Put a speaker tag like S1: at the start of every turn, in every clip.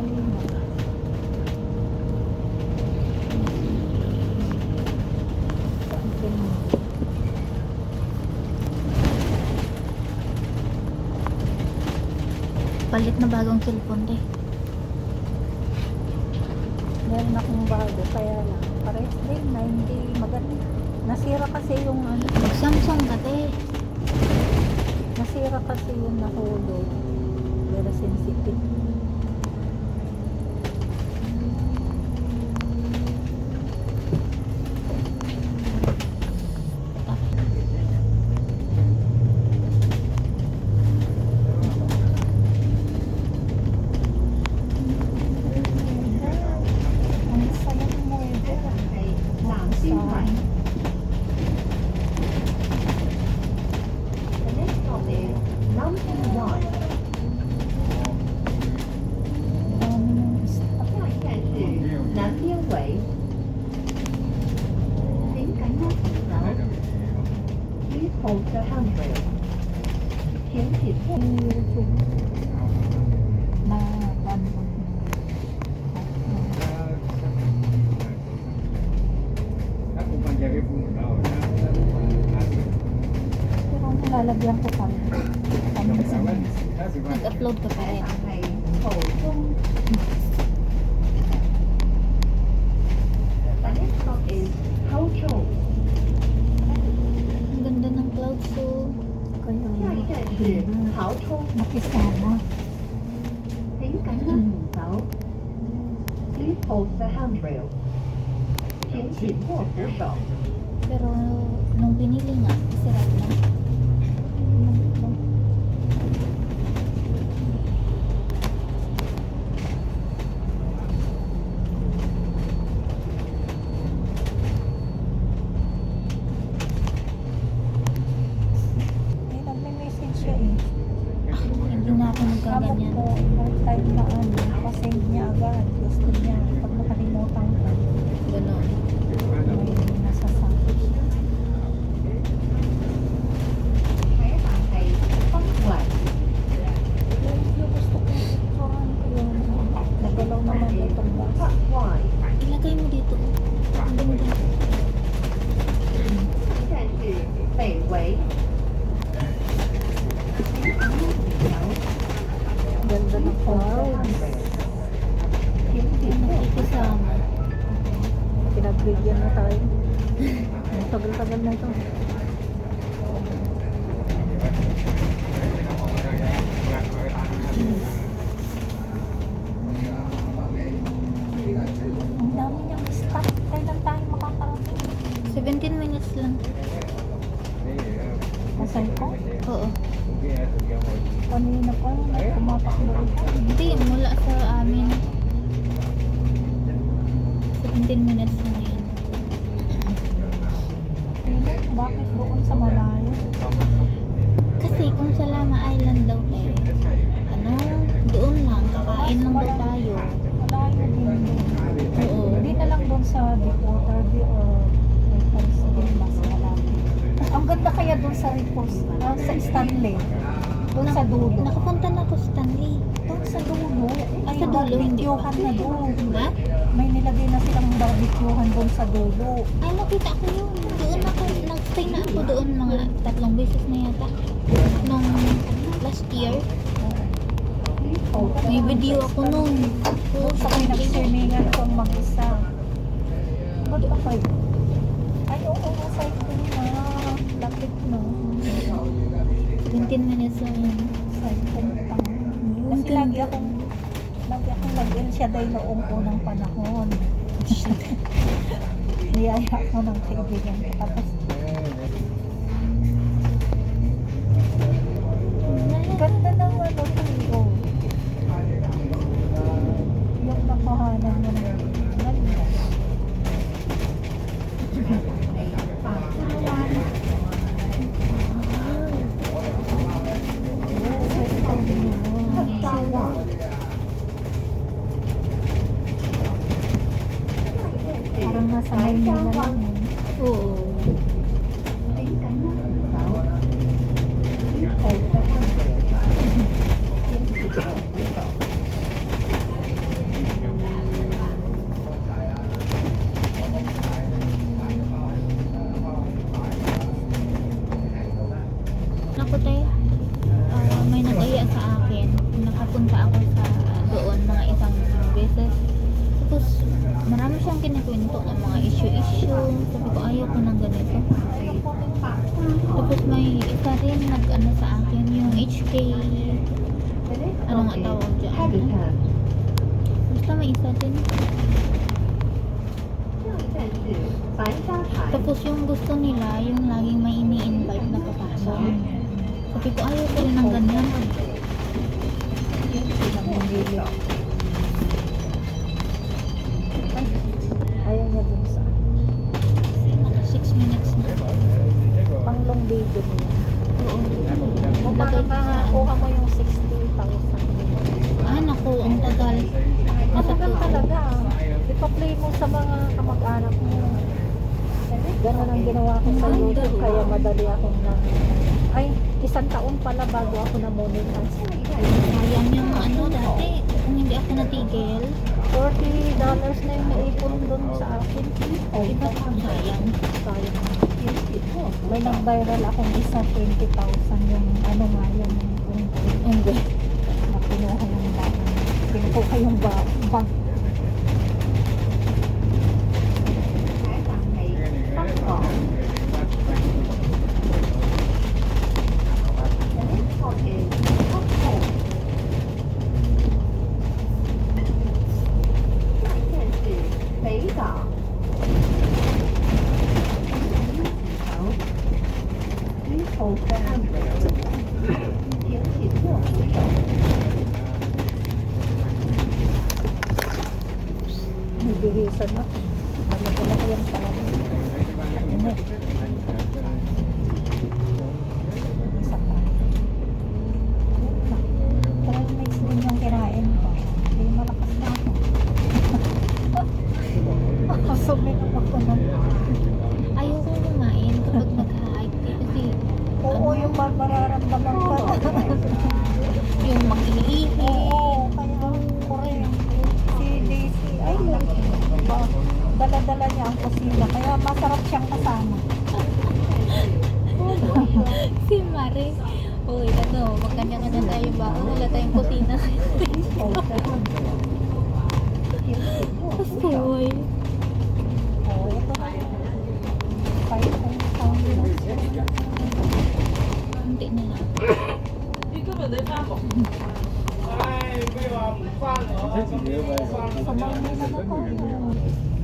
S1: Mo?
S2: Palit na bagong cellphone eh.
S1: Meron akong bago, kaya lang. Parehas din, na hindi maganda. Nasira kasi yung ano,
S2: Mag-Samsung ka te.
S1: nasira kasi yung nahulog. Very sensitive. lalagyan ko pa. Ano Paminsan.
S2: Nag-upload ka pa rin.
S3: Okay. The next stop is
S2: Ang ganda ng clouds so.
S1: Kaya
S3: na. Hocho.
S1: Makisama.
S3: Please hold the handrail.
S2: Pero nung binili nga, sirap na.
S1: Hapon
S2: ganyan.
S1: po, yung time na ano, pasend niya agad. Gusto niya, pag nakalimutan ko.
S3: Ganon.
S2: Ilagay mo dito. Ang ganda.
S3: Thank you. Thank you.
S1: Ganda ng clouds.
S2: Yung nakikisama.
S1: Pinagbigyan na tayo. Tagal-tagal na ito. Ang dami niyang stock. Kailan tayo makakarating?
S2: 17 minutes lang.
S1: Masay ko?
S2: Oo.
S1: Kanina pa, tumatakbo ito.
S2: Hindi, mula sa amin. 17 minutes lang yun.
S1: Bakit doon sa malayo?
S2: Kasi kung sa Lama Island daw eh, ano, doon lang, kakain lang daw tayo.
S1: Malayo din doon.
S2: Oo.
S1: Hindi na lang doon sa Deepwater Bay or may place din mas malapit. Ang doon sa Ripos, ah, sa Stanley. Doon sa dulo.
S2: Nakapunta na ako Stanley.
S1: Doon sa dulo. Ay,
S2: Sa dulo, hindi.
S1: barbecuehan na doon.
S2: Ha?
S1: May nilagay na silang barbecuehan doon sa dulo.
S2: Ay, nakita ko yun. Doon ako, nag-stay na ako doon mga tatlong beses na yata. Nung last year, may video ako noon.
S1: Doon sa pinag-swimingan kong mag-isa. Ba't ako? Ay, oo, nasa ito na. Lapit no.
S2: 17 minutes lang yun.
S1: Sa pang.
S2: Ang
S1: Kasi lagi akong lagi akong nag-in siya dahil noong unang panahon. Niyaya ko ng kaibigan ko. Tapos, ganda ng ano ko. Yung nakuhanan mo ng ganda. Parang nasa Maynila lang yun.
S2: Oo. ayoko ng ganito.
S1: Ayaw ko ng
S2: Tapos may isa rin nag ano sa akin yung HK
S3: The next
S2: Ano nga
S3: stop natin.
S2: Basta may isa din. Tapos yung gusto nila, yung laging may ini-invite na papasok. Sabi ko, ayaw ko rin ng ganyan.
S1: YouTube, kaya madali akong na... Ay, isang taon pala bago ako na monetize.
S2: Sayang yung ano dati. Kung hindi ako natigil,
S1: 40 dollars na yung naipon doon sa akin. Oh,
S2: iba sayang.
S1: sayang. May nag-viral akong isa, 20,000 yung ano nga yung
S2: Unggoy.
S1: na kinuha yung bag. Kinuha yung bag. May bihisan na. Malaki na yung talaga. Ano? Isa pa. Trail mix din yung kinain ko. Hindi malakas na ako. Suminom ako ng...
S2: Ayoko kumain kapag nag-hike kasi
S1: Oo, yung mar- mararamdaman ko.
S2: yung mag-iihi.
S1: Oo, kaya correct. Si Daisy, ay, ba, dala-dala niya ang kusina. Kaya masarap siyang kasama.
S2: si Mare. Uy, ano, magkanya-kanya tayo ba? Wala tayong kusina. Kasoy.
S1: Oo, ito na five.
S2: Hindi na lang.
S1: Sa Manila na tayo.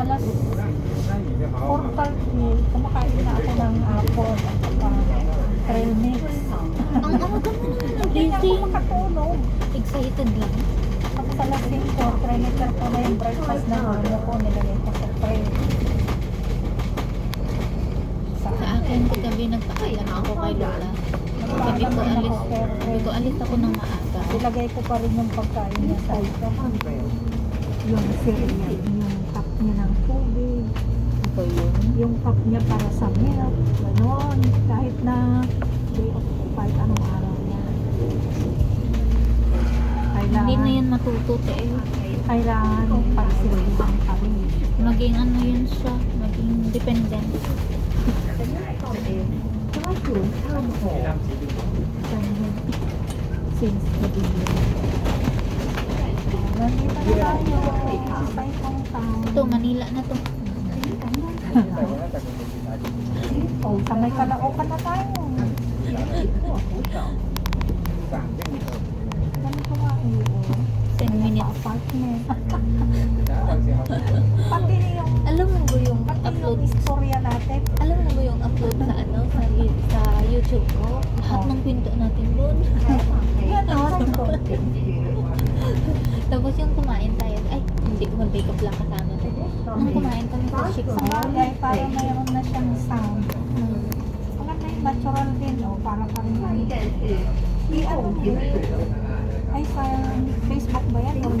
S1: Alas 4.30, kumakain na ako ng apple at saka trail mix.
S2: Ang aga mo
S1: Hindi na ako
S2: nagising.
S1: makatulog.
S2: Excited lang.
S1: Tapos alas 5, trailer ko na yung breakfast na mamo ko, nilagay ko sa tray. Sa
S2: Sa akin, kagabi nagpakailan ako kay Lola. Sabi ko, alis, sabi ko, alis ako ng maaga.
S1: Ilagay ko pa rin yung pagkain niya sa yung cereal, yung cup niya ng tubig,
S2: Ito yun.
S1: yung cup niya para sa milk, gano'n. Kahit na day of kahit anong araw niya. Kailangan,
S2: Hindi na yan matututi eh.
S1: kailangan pagsilbihan kami.
S2: Maging ano yun siya, maging dependent.
S3: The
S1: Since the.
S2: Ito, Manila na to.
S1: Oh, sa may kalaukan na tayo. Ganito nga eh. oh.
S2: 10 minutes.
S1: Apartment. Pati yung,
S2: Alam mo ba yung
S1: pati
S2: upload?
S1: yung istorya natin.
S2: Alam mo ba yung upload sa ano, sa, sa YouTube ko? Lahat ng pinto natin doon.
S1: Ganon.
S2: Tapos yung kumain tayo, ay, hindi, mag-makeup lang kasama to. Nung kumain kami sa Chick
S1: Sa bagay, parang siyang sound. Maganda yung natural din, oh. Para pa rin yung... I-ano mo Ay, sa Facebook ba yan? Or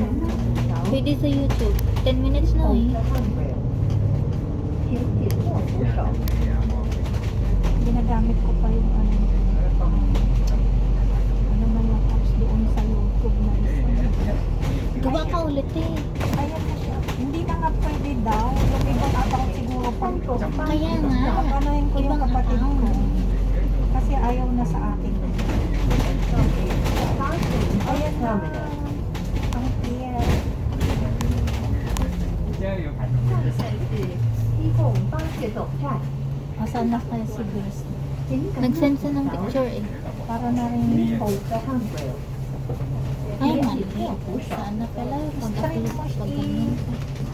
S2: Pwede sa YouTube. 10 minutes na eh.
S1: ginagamit ko pa yung ano, ano man yung apps doon sa YouTube na isa.
S2: Gawa ka ulit eh.
S1: Ayan na siya. Hindi na nga pwede daw. Yung ibang ko.
S2: Kaya nga.
S1: Papanayin ko yung kapatid ko. Kasi ayaw na sa akin. Ayan na. Ang
S3: tiyan.
S1: Asan na kaya si
S3: Bruce?
S2: Nag-send siya ng picture eh.
S1: Para na rin
S3: yung photo.
S2: Ay, mali. Sana pala. Pag-upload. Pag-upload.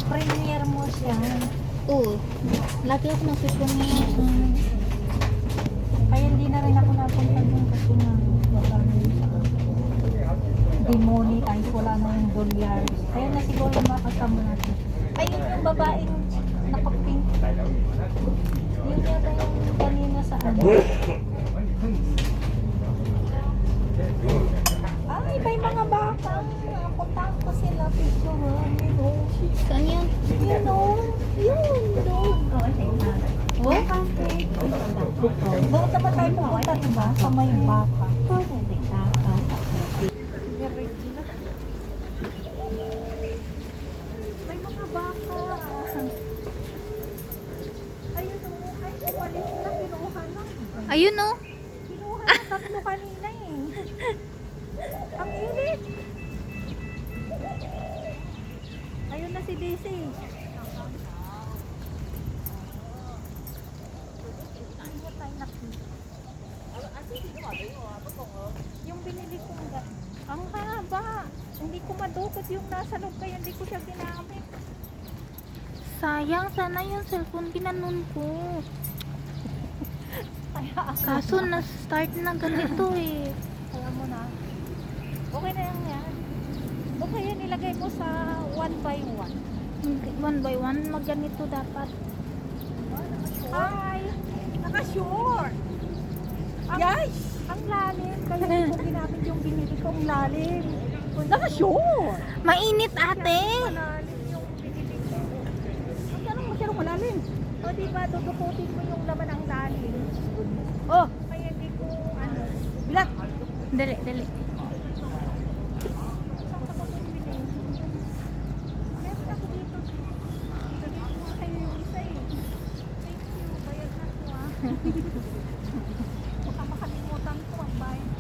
S1: Premiere mo siya.
S2: Oo. Lagi ako nagpipremiere. Mm.
S1: Kaya hindi na rin ako napunta doon kasi nga wala na yung sa demonetize, wala na yung dolyar. Kaya na siguro makasama natin. Ayun yung babaeng nakapink. Yun yata yung kanina sa ano. Ay, may mga baka. Napuntahan ko sila picture. You know.
S2: Saan yun?
S1: Yun o. Yun doon.
S3: What?
S1: Bakit naman tayo pupunta diba? Sa may baka. May mga baka. Ayun oh. o. Ay, umalis na. Pinuha na.
S2: Ayun o.
S1: Pinuha na tatlo kanina eh. Ang init. Na si Daisy. Yung binili kong ga. Ang haba. Hindi ko madukot yung nasa loob kaya hindi ko siya ginamit.
S2: Sayang, sana yung cellphone ginanon ko. Kaso na-start na ganito eh.
S1: Alam mo na. Okay na yan yan. O kaya nilagay mo sa one by one.
S2: Hindi, One by one, magganito dapat.
S1: Hi! Naka-short! Ang, yes! Ang lalim. Kaya hindi ko ginamit yung binili kong lalim. Naka-short!
S2: Mainit ate!
S1: Malalim yung binili ko. Ang tanong masyadong malalim. O diba, dudukutin mo yung laman ng lalim. Oh! Kaya hindi ko, ano, bilat!
S2: Dali, dali.
S1: Saan ka ba bumili? Meron ako dito. Sabi ko nga kayo yung isa eh. Thank you. Bayad na ko ah. Baka makalimutan ko ang bayad.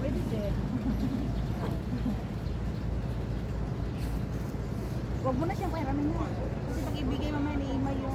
S1: Pwede din. Huwag mo na siyang pairamin na. Kasi pag ibigay mamaya ni Ima yung